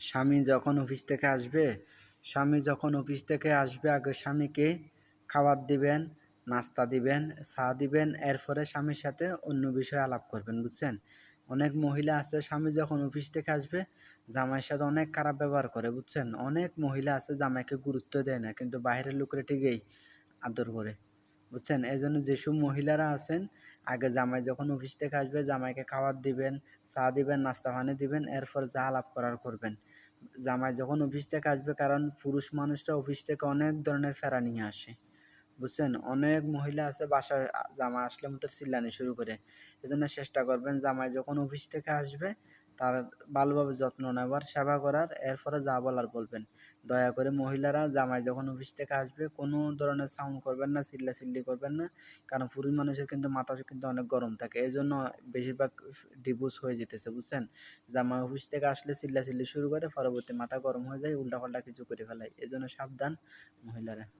স্বামী যখন অফিস থেকে আসবে, স্বামী যখন অফিস থেকে আসবে, আগে স্বামীকে খাবার দিবেন, নাস্তা দিবেন, চা দিবেন, এরপরে স্বামীর সাথে অন্য বিষয়ে আলাপ করবেন, বুঝছেন? অনেক মহিলা আছে, স্বামী যখন অফিস থেকে আসবে, জামাইয়ের সাথে অনেক খারাপ ব্যবহার করে, বুঝছেন? অনেক মহিলা আছে জামাইকে গুরুত্ব দেয় না, কিন্তু বাইরের লোকরা ঠিকই আদর করে। বুঝছেন? এই জন্য যেসব মহিলারা আছেন, আগে জামাই যখন অফিস থেকে আসবে, জামাইকে খাবার দিবেন, চা দিবেন, নাস্তা পানি দিবেন, এরপর যা আলাপ করার করবেন। জামাই যখন অফিস থেকে আসবে, কারণ পুরুষ মানুষরা অফিস থেকে অনেক ধরনের ফেরা নিয়ে আসে। বুঝছেন? অনেক মহিলা আছে বাসায় জামাই আসলে মতো চিল্লানি শুরু করে। এজন্য চেষ্টা করবেন জামাই যখন অফিস থেকে আসবে, তার ভালোভাবে যত্ন নেবার, সেবা করার, এরপরে যা বলার বলবেন। দয়া করে মহিলারা জামাই যখন অফিস থেকে আসবে, কোনো ধরনের সাউন্ড করবেন না চিল্লা চিল্লি করবেন না, কারণ পুরুষ মানুষের কিন্তু মাথা কিন্তু অনেক গরম থাকে। এই জন্য বেশিরভাগ ডিভোর্স হয়ে যেতেছে, বুঝছেন? জামাই অফিস থেকে আসলে চিল্লা চিল্লি শুরু করে, পরবর্তী মাথা গরম হয়ে যায়, উল্টাপাল্টা কিছু করে ফেলায়। এই জন্য সাবধান মহিলারা।